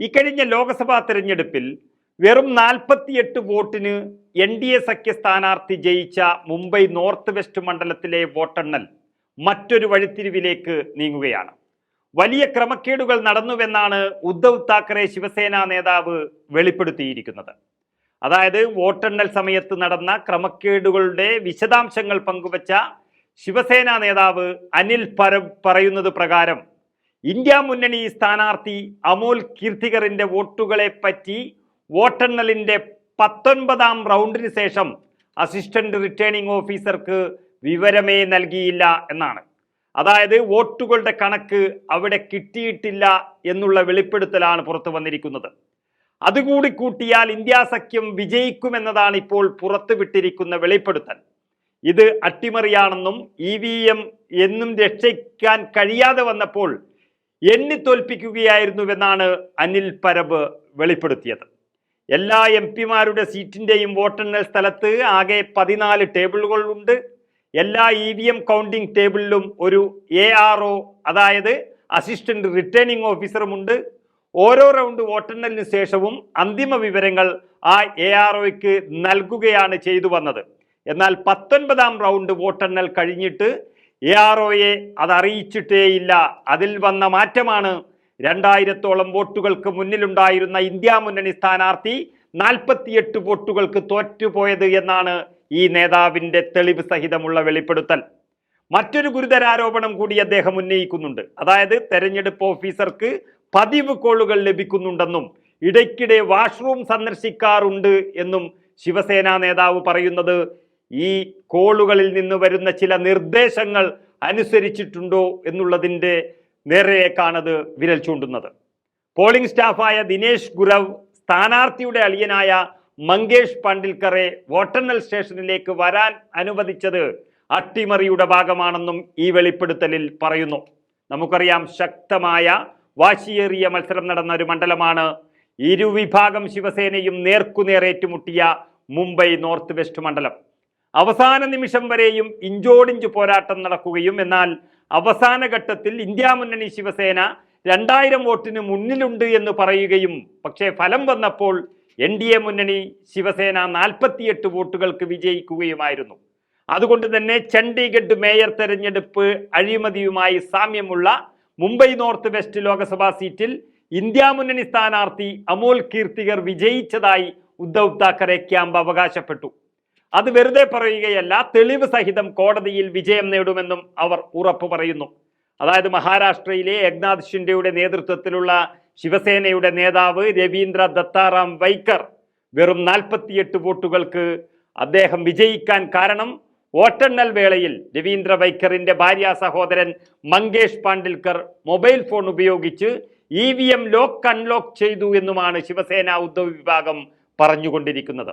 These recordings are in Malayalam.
ഇക്കഴിഞ്ഞ ലോക്സഭാ തെരഞ്ഞെടുപ്പിൽ വെറും നാൽപ്പത്തിയെട്ട് വോട്ടിന് എൻ ഡി എ സഖ്യ സ്ഥാനാർത്ഥി ജയിച്ച മുംബൈ നോർത്ത് വെസ്റ്റ് മണ്ഡലത്തിലെ വോട്ടെണ്ണൽ മറ്റൊരു വഴിത്തിരിവിലേക്ക് നീങ്ങുകയാണ്. വലിയ ക്രമക്കേടുകൾ നടന്നുവെന്നാണ് ഉദ്ധവ് താക്കറെ ശിവസേന നേതാവ് വെളിപ്പെടുത്തിയിരിക്കുന്നത്. അതായത് വോട്ടെണ്ണൽ സമയത്ത് നടന്ന ക്രമക്കേടുകളുടെ വിശദാംശങ്ങൾ പങ്കുവച്ച ശിവസേന നേതാവ് അനിൽ പരബ് പറയുന്നത് പ്രകാരം ഇന്ത്യ മുന്നണി സ്ഥാനാർത്ഥി അമോൽ കീർത്തികറിന്റെ വോട്ടുകളെ പറ്റി വോട്ടെണ്ണലിന്റെ പത്തൊൻപതാം റൗണ്ടിന് ശേഷം അസിസ്റ്റന്റ് റിട്ടേണിംഗ് ഓഫീസർക്ക് വിവരമേ നൽകിയില്ല എന്നാണ്. അതായത് വോട്ടുകളുടെ കണക്ക് അവിടെ കിട്ടിയിട്ടില്ല എന്നുള്ള വെളിപ്പെടുത്തലാണ് പുറത്തു വന്നിരിക്കുന്നത്. അതുകൂടി കൂട്ടിയാൽ ഇന്ത്യ സഖ്യം വിജയിക്കുമെന്നതാണ് ഇപ്പോൾ പുറത്തുവിട്ടിരിക്കുന്ന വെളിപ്പെടുത്തൽ. ഇത് അട്ടിമറിയാണെന്നും ഇ വി എം എന്നും രക്ഷിക്കാൻ കഴിയാതെ വന്നപ്പോൾ എണ്ണി തോൽപ്പിക്കുകയായിരുന്നുവെന്നാണ് അനിൽ പരബ് വെളിപ്പെടുത്തിയത്. എല്ലാ എം പിമാരുടെ സീറ്റിന്റെയും വോട്ടെണ്ണൽ സ്ഥലത്ത് ആകെ പതിനാല് ടേബിളുകളുണ്ട്. എല്ലാ ഇ വി എം കൗണ്ടിംഗ് ടേബിളിലും ഒരു എ ആർ ഒ അതായത് അസിസ്റ്റന്റ് റിട്ടേണിംഗ് ഓഫീസറുമുണ്ട്. ഓരോ റൗണ്ട് വോട്ടെണ്ണലിന് ശേഷവും അന്തിമ വിവരങ്ങൾ ആ എ ആർ ഒയ്ക്ക് നൽകുകയാണ് ചെയ്തു വന്നത്. എന്നാൽ പത്തൊൻപതാം റൗണ്ട് വോട്ടെണ്ണൽ കഴിഞ്ഞിട്ട് എ ആർ ഒയെ അത് അറിയിച്ചിട്ടേയില്ല അതിൽ വന്ന മാറ്റമാണ്. രണ്ടായിരത്തോളം വോട്ടുകൾക്ക് മുന്നിലുണ്ടായിരുന്ന ഇന്ത്യ മുന്നണി സ്ഥാനാർത്ഥി നാൽപ്പത്തിയെട്ട് വോട്ടുകൾക്ക് തോറ്റുപോയത് എന്നാണ് ഈ നേതാവിന്റെ തെളിവ് സഹിതമുള്ള വെളിപ്പെടുത്തൽ. മറ്റൊരു ഗുരുതരാരോപണം കൂടി അദ്ദേഹം ഉന്നയിക്കുന്നുണ്ട്. അതായത് തെരഞ്ഞെടുപ്പ് ഓഫീസർക്ക് പതിവ് കോളുകൾ ലഭിക്കുന്നുണ്ടെന്നും ഇടയ്ക്കിടെ വാഷ്റൂം സന്ദർശിക്കാറുണ്ട് എന്നും ശിവസേന നേതാവ് പറയുന്നത് ഈ കോളുകളിൽ നിന്ന് വരുന്ന ചില നിർദ്ദേശങ്ങൾ അനുസരിച്ചിട്ടുണ്ടോ എന്നുള്ളതിന്റെ നേരെയേക്കാണത് വിരൽ ചൂണ്ടുന്നത്. പോളിംഗ് സ്റ്റാഫായ ദിനേശ് ഗുരവ് സ്ഥാനാർത്ഥിയുടെ അളിയനായ മങ്കേഷ് പണ്ടിൽക്കറെ വോട്ടെണ്ണൽ സ്റ്റേഷനിലേക്ക് വരാൻ അനുവദിച്ചത് അട്ടിമറിയുടെ ഭാഗമാണെന്നും ഈ വെളിപ്പെടുത്തലിൽ പറയുന്നു. നമുക്കറിയാം ശക്തമായ വാശിയേറിയ മത്സരം നടന്ന ഒരു മണ്ഡലമാണ് ഇരുവിഭാഗം ശിവസേനയും നേർക്കുനേർ ഏറ്റുമുട്ടിയ മുംബൈ നോർത്ത് വെസ്റ്റ് മണ്ഡലം. അവസാന നിമിഷം വരെയും ഇഞ്ചോടിഞ്ച് പോരാട്ടം നടക്കുകയും എന്നാൽ അവസാന ഘട്ടത്തിൽ ഇന്ത്യ മുന്നണി ശിവസേന രണ്ടായിരം വോട്ടിന് മുന്നിലുണ്ട് എന്ന് പറയുകയും പക്ഷേ ഫലം വന്നപ്പോൾ എൻ ഡി എ മുന്നണി ശിവസേന നാൽപ്പത്തിയെട്ട് വോട്ടുകൾക്ക് വിജയിക്കുകയുമായിരുന്നു. അതുകൊണ്ട് തന്നെ ചണ്ഡീഗഡ് മേയർ തെരഞ്ഞെടുപ്പ് അഴിമതിയുമായി സാമ്യമുള്ള മുംബൈ നോർത്ത് വെസ്റ്റ് ലോക്സഭാ സീറ്റിൽ ഇന്ത്യ മുന്നണി സ്ഥാനാർത്ഥി അമോൽ കീർത്തികർ വിജയിച്ചതായി ഉദ്ധവ് താക്കറെ ക്യാമ്പ് അവകാശപ്പെട്ടു. അത് വെറുതെ പറയുകയല്ല തെളിവ് സഹിതം കോടതിയിൽ വിജയം നേടുമെന്നും അവർ ഉറപ്പു പറയുന്നു. അതായത് മഹാരാഷ്ട്രയിലെ ഏക്നാഥ് ഷിൻഡെയുടെ നേതൃത്വത്തിലുള്ള ശിവസേനയുടെ നേതാവ് രവീന്ദ്ര ദത്താറാം വൈക്കർ വെറും നാൽപ്പത്തിയെട്ട് വോട്ടുകൾക്ക് അദ്ദേഹം വിജയിക്കാൻ കാരണം വോട്ടെണ്ണൽ വേളയിൽ രവീന്ദ്ര വൈക്കറിന്റെ ഭാര്യ സഹോദരൻ മങ്കേഷ് പാണ്ഡിൽക്കർ മൊബൈൽ ഫോൺ ഉപയോഗിച്ച് E V M lock unlock ചെയ്തു എന്നുമാണ് ശിവസേന ഉദ്ധവ് വിഭാഗം പറഞ്ഞുകൊണ്ടിരിക്കുന്നത്.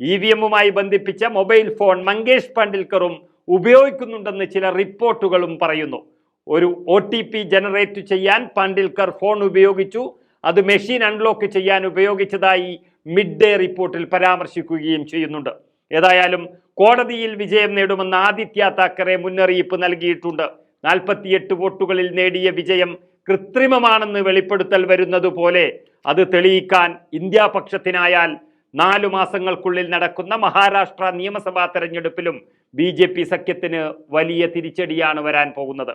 ഇ വി എമ്മുമായി ബന്ധിപ്പിച്ച മൊബൈൽ ഫോൺ മങ്കേഷ് പാണ്ഡിൽക്കറും ഉപയോഗിക്കുന്നുണ്ടെന്ന് ചില റിപ്പോർട്ടുകളും പറയുന്നു. ഒരു ഒ ടി പി ജനറേറ്റ് ചെയ്യാൻ പാണ്ഡിൽക്കർ ഫോൺ ഉപയോഗിച്ചു. അത് മെഷീൻ അൺലോക്ക് ചെയ്യാൻ ഉപയോഗിച്ചതായി മിഡ് ഡേ റിപ്പോർട്ടിൽ പരാമർശിക്കുകയും ചെയ്യുന്നുണ്ട്. ഏതായാലും കോടതിയിൽ വിജയം നേടുമെന്ന് ആദിത്യ താക്കറെ മുന്നറിയിപ്പ് നൽകിയിട്ടുണ്ട്. നാൽപ്പത്തിയെട്ട് വോട്ടുകളിൽ നേടിയ വിജയം കൃത്രിമമാണെന്ന് വെളിപ്പെടുത്തൽ വരുന്നത് പോലെ അത് തെളിയിക്കാൻ ഇന്ത്യ പക്ഷത്തിനായാൽ നാലു മാസങ്ങൾക്കുള്ളിൽ നടക്കുന്ന മഹാരാഷ്ട്ര നിയമസഭാ തെരഞ്ഞെടുപ്പിലും ബി സഖ്യത്തിന് വലിയ തിരിച്ചടിയാണ് വരാൻ പോകുന്നത്.